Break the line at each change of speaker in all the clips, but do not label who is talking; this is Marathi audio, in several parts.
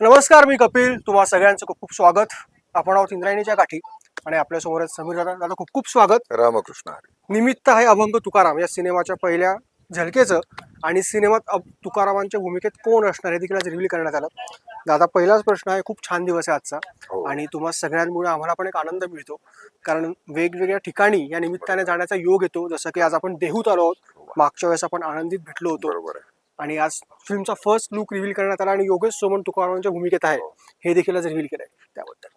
नमस्कार मी कपिल. तुम्हा सगळ्यांचं खूप खूप स्वागत. आपण आहोत इंद्रायणीच्या गाठी आणि आपल्यासमोर समीर दादा. दादा खूप खूप स्वागत.
रामकृष्ण
निमित्त आहे अभंग तुकाराम या सिनेमाच्या पहिल्या झलकेचं आणि सिनेमात अब- तुकारामांच्या भूमिकेत कोण असणार हे देखील आज रिव्हील करण्यात आलं. दादा पहिलाच प्रश्न आहे खूप छान दिवस आहे आजचा.
हो.
आणि तुम्हा सगळ्यांमुळे आम्हाला पण एक आनंद मिळतो. कारण वेगवेगळ्या ठिकाणी या निमित्ताने जाण्याचा योग येतो. जसं की आज आपण देहूत आलो आहोत. मागच्या वेळेस आपण आनंदीत भेटलो होतो. आणि आज फिल्मचा फर्स्ट लुक रिव्हील करण्यात आला आणि योगेश सोमन तुकारामांच्या भूमिकेत आहे. हे देखील आज रिव्हील केलंय त्याबद्दल.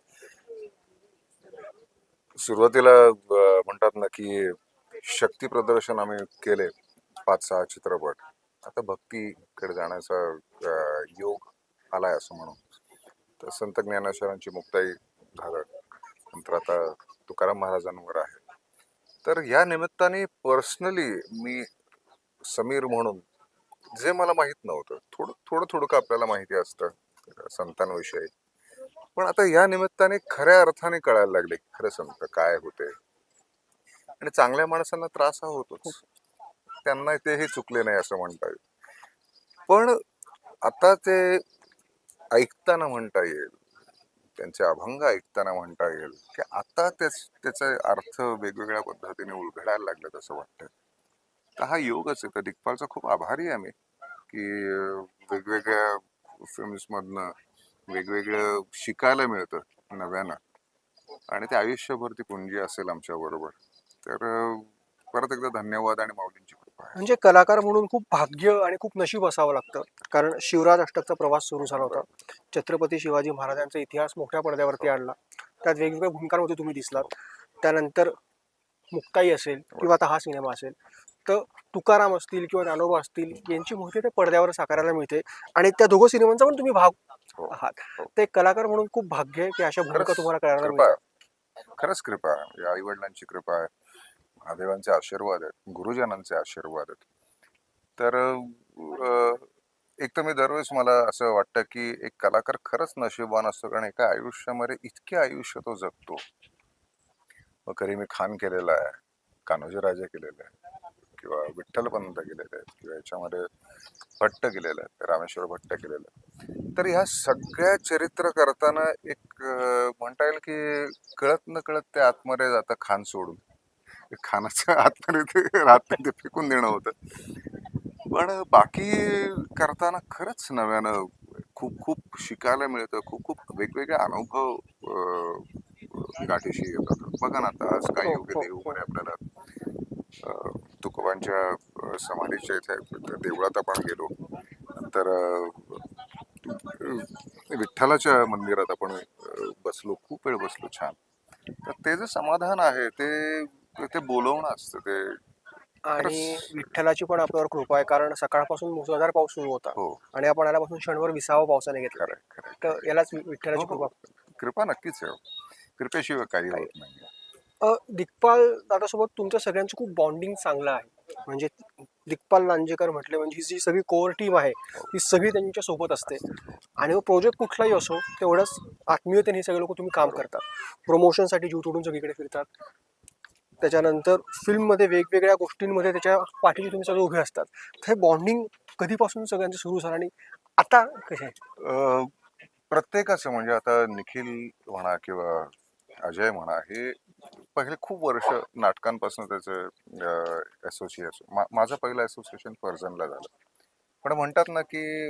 सुरुवातीला म्हणतात ना की शक्ती प्रदर्शन आम्ही केले पाच सहा चित्रपट. आता भक्तीकडे जाण्याचा योग आलाय असं म्हणून. तर संत ज्ञानेश्वरांची मुक्ताई झालं. नंतर आता तुकाराम महाराजांवर आहे. तर या निमित्ताने पर्सनली मी समीर म्हणून जे मला माहीत नव्हतं. थोडं थोडं थोडं का आपल्याला माहिती असतं संतांविषयी. पण आता या निमित्ताने खऱ्या अर्थाने कळायला लागले खरं संत काय होते. आणि चांगल्या माणसांना त्रास हा होतोच. त्यांना तेही चुकले नाही असं म्हणता येईल. पण आता ते ऐकताना म्हणता येईल त्यांचे अभंग ऐकताना म्हणता येईल की आता त्याच त्याचे अर्थ वेगवेगळ्या पद्धतीने उलगडायला लागलं असं वाटतं तर हा योगच आहे. तर दिग्पालचा खूप आभारी आहे मी की वेगवेगळ्या फिल्म्समधनं वेगवेगळं शिकायला मिळतं नव्यानं आणि ते आयुष्यभर ती पुंजी असेल आमच्या बरोबर. तर परत एकदा धन्यवाद आणि माऊलींची कृपा
म्हणजे कलाकार म्हणून खूप भाग्य आणि खूप नशीब असावं लागतं. कारण शिवराज अष्टकचा प्रवास सुरू झाला होता. छत्रपती शिवाजी महाराजांचा इतिहास मोठ्या पडद्यावरती आणला. त्यात वेगवेगळ्या भूमिकांमध्ये तुम्ही दिसलात. त्यानंतर मुक्ताई असेल किंवा आता हा सिनेमा असेल. तर तुकाराम असतील किंवा ज्ञानोबा असतील यांची मूर्ती ते पडद्यावर साकारायला मिळते. आणि त्या दोघं सिनेमांचा पण तुम्ही भाग
हो.
आहात. ते कलाकार म्हणून खूप भाग्य आहे की अशा भूमिका तुम्हाला करायला मिळतात.
खरंच कृपा आहे. आई वडिलांची कृपा आहे. महादेवांचे आशीर्वाद आहेत. गुरुजनांचे आशीर्वाद आहेत. तर एक तर मी दरवेळेस मला असं वाटतं की एक कलाकार खरंच नशीबवान असतो कारण एका आयुष्यामध्ये इतके आयुष्य तो जगतो. मग कधी मी खान केलेला आहे कान्होजी राजा केलेला आहे. किंवा विठ्ठल पंत केलेले आहेत किंवा याच्यामध्ये भट्ट केलेलं आहे रामेश्वर भट्ट केलेलं आहे तर ह्या सगळ्या चरित्र करताना एक म्हणता येईल की कळत न कळत ते आतमध्ये जातं खान सोडून. ते खानाच्या आतमध्ये ते राहत ते फेकून देणं होतं. पण बाकी करताना खरंच नव्यानं खूप खूप शिकायला मिळतं खूप खूप वेगवेगळे अनुभव गाठीशी येतात. बघा ना आता आज काय
हो,
योग्य
हो,
देऊमध्ये आपल्याला. अं, तुकोबांच्या समाधीच्या इथे देवळात आपण गेलो. नंतर विठ्ठलाच्या मंदिरात आपण बसलो. खूप वेळ बसलो छान. तर ते जे समाधान आहे ते ते बोलवणं असतं. ते
आणि विठ्ठलाची पण आपल्यावर कृपा आहे. कारण सकाळपासून मुसळधार पाऊस सुरू होता.
हो.
आणि आपण आल्यापासून क्षणभर विसावा पावसाने घेतला. तर यालाच विठ्ठलाची
हो, हो.
कृपा.
कृपा नक्कीच आहे. कृपेशिवाय काही होत नाही.
दिग्पाल दादासोबत तुमच्या सगळ्यांचं खूप बॉन्डिंग चांगलं आहे. म्हणजे दिग्पाल लांजेकर म्हटले म्हणजे ही जी सगळी कोर टीम आहे ती सगळी त्यांच्यासोबत असते. आणि प्रोजेक्ट कुठलाही असो तेवढंच आत्मीयतेने हे सगळे लोक तुम्ही काम करतात. प्रमोशनसाठी जीव तोडून सगळीकडे फिरतात. त्याच्यानंतर फिल्ममध्ये वेगवेगळ्या गोष्टींमध्ये त्याच्या पाठीशी तुम्ही सगळे उभे असतात. तर हे बॉन्डिंग कधीपासून सगळ्यांचं सुरू झालं आणि आता कसे आहे?
प्रत्येकाचं म्हणजे आता निखिल म्हणा किंवा अजय म्हणा हे पहिले खूप वर्ष नाटकांपासून त्याचं असोसिएशन माझं पहिलं असोसिएशन पर्जनला झालं. पण म्हणतात ना की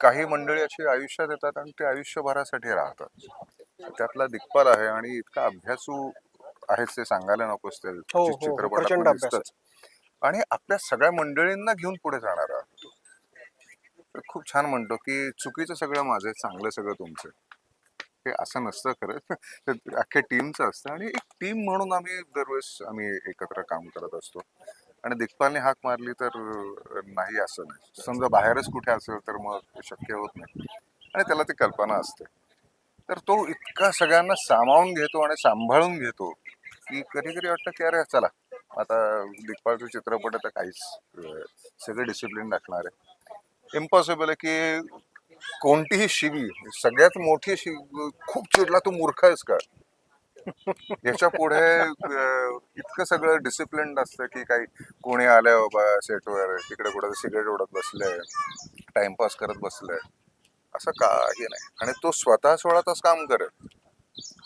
काही मंडळी अशी आयुष्यात येतात आणि ते आयुष्यभरासाठी राहतात. त्यातला दिग्पाल आहे आणि इतका अभ्यासू आहेच ते सांगायला नकोच ते
हो, हो,
चित्रपटात
अभ्यास
दिसतंच. आणि आपल्या सगळ्या मंडळींना घेऊन पुढे जाणार. आहोत खूप छान म्हणतो की चुकीचं सगळं माझं चांगलं सगळं तुमचं हे असं नसतं खरंच तर अख्ख्या टीमचं असतं आणि एक टीम म्हणून आम्ही दरवेळेस आम्ही एकत्र काम करत असतो. आणि दिग्पालने हाक मारली तर नाही असं नाही. समजा बाहेरच कुठे असेल तर मग शक्य होत नाही. आणि त्याला ती कल्पना असते. तर तो इतका सगळ्यांना सामावून घेतो आणि सांभाळून घेतो की कधी कधी वाटतं की अरे चला आता दिग्पालचं चित्रपट आता काहीच सगळे डिसिप्लिन दाखणार आहे. इम्पॉसिबल आहे की कोणतीही शिवी सगळ्यात मोठी शि खूप चिडला तू मूर्ख आहेस का? याच्यापुढे इतकं सगळं डिसिप्लिन असतं की काही कोणी आलंय बाबा सेटवर तिकडे कुठं सिगरेट ओढत बसलंय टाइमपास करत बसलंय. असं काही नाही. आणि तो स्वतः सोळा तास काम करेल.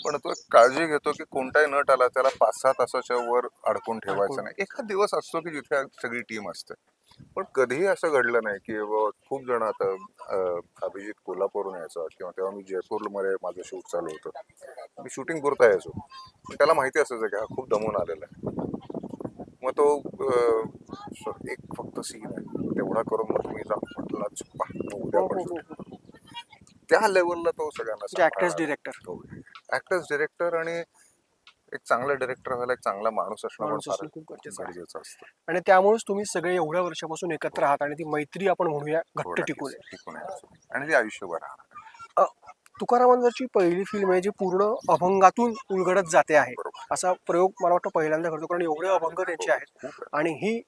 पण तो एक काळजी घेतो की कोणताही नट आला त्याला पाच सहा तासाच्या वर अडकून ठेवायचं नाही. एखाद दिवस असतो की जिथे सगळी टीम असते. पण कधीही असं घडलं नाही की खूप जण आता अभिजित कोल्हापूरहून यायचा किंवा तेव्हा मी जयपूरमध्ये माझं शूट चालू होतं. मी शूटिंग पुरता यायचो पण त्याला माहिती असायचं की हा खूप दमून आलेला आहे. मग तो एक फक्त सीन आहे. तेवढा करून मग तुम्ही जा म्हटलं "पहा, मग उद्या
हो, हो,
shooting."
हो.
त्या लेवलला तो सगळ्यांना
ऍक्टर्स डिरेक्टर
ऍक्टर्स डिरेक्टर आणि एक चांगला डिरेक्टर व्हायला एक चांगला माणूस असणं
माणूस असणं खूप गरजेचं आहे.
गरजेचं असतं
आणि त्यामुळेच तुम्ही सगळे एवढ्या वर्षापासून एकत्र आहात आणि ती मैत्री आपण म्हणूया
हो,
घट्ट टिकून
नक्कीच. टिकून आहे. आणि ती आयुष्यभर राहणार
तुकारामांवरची पहिली फिल्म आहे जी पूर्ण अभंगातून उलगडत जाते आहे
बरोबर
असा प्रयोग मला वाटतं पहिल्यांदा करतो कारण एवढे अभंग त्यांचे आहेत
खूप आहे.
आणि ही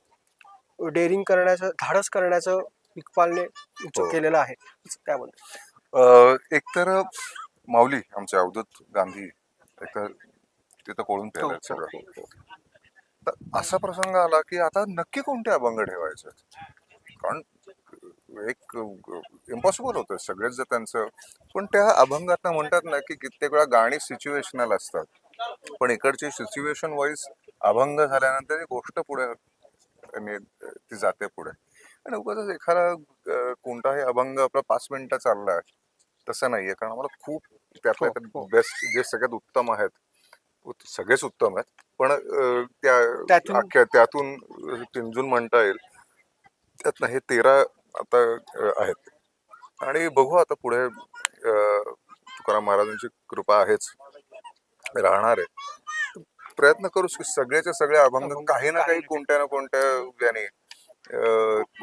डेअरिंग करण्याचं धाडस करण्याचं इक्बालने
हो.
केलेलं आहे
अं, एकतर माऊली आमचे अवधूत गांधी एकतर तिथं कोळून पेरत
हो,
सगळं
हो, हो.
तर असा प्रसंग आला की आता नक्की कोणते अभंग ठेवायचे? कारण एक इम्पॉसिबल होतं सगळेच जर त्यांचं. पण त्या अभंगात म्हणतात ना की कित्येक वेळा गाणी सिच्युएशनल असतात. पण इकडची सिच्युएशन वाईज अभंग झाल्यानंतर ती गोष्ट पुढे ती जाते पुढे. आणि उगाच एखादा कोणताही अभंग आपला पाच मिनिटं चाललाय. तसं नाहीये. कारण आम्हाला खूप त्यातल्या. बेस्ट जे सगळ्यात उत्तम आहेत सगळेच उत्तम आहेत. पण त्या
त्यातून-
अख्ख्या त्यातून अं, पिंजून म्हणता येईल. त्यातनं हे तेरा आता आहेत. आणि बघू आता पुढे तुकाराम महाराजांची कृपा आहेच. राहणार आहे. प्रयत्न करूच की सगळ्याचे सगळे अभंग काही ना काही कोणत्या ना कोणत्या याने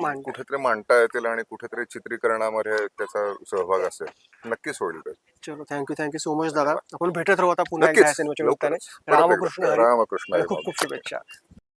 कुठेतरी मांडता येतील आणि कुठेतरी चित्रीकरणामध्ये त्याचा सहभाग असेल नक्कीच होईल ते.
चलो थँक्यू थँक्यू सो मच दादा आपण भेटत राहू आता पुन्हा एकदा या सिनेमाच्या निमित्ताने. रामकृष्ण हरी.
रामकृष्ण.
खूप खूप शुभेच्छा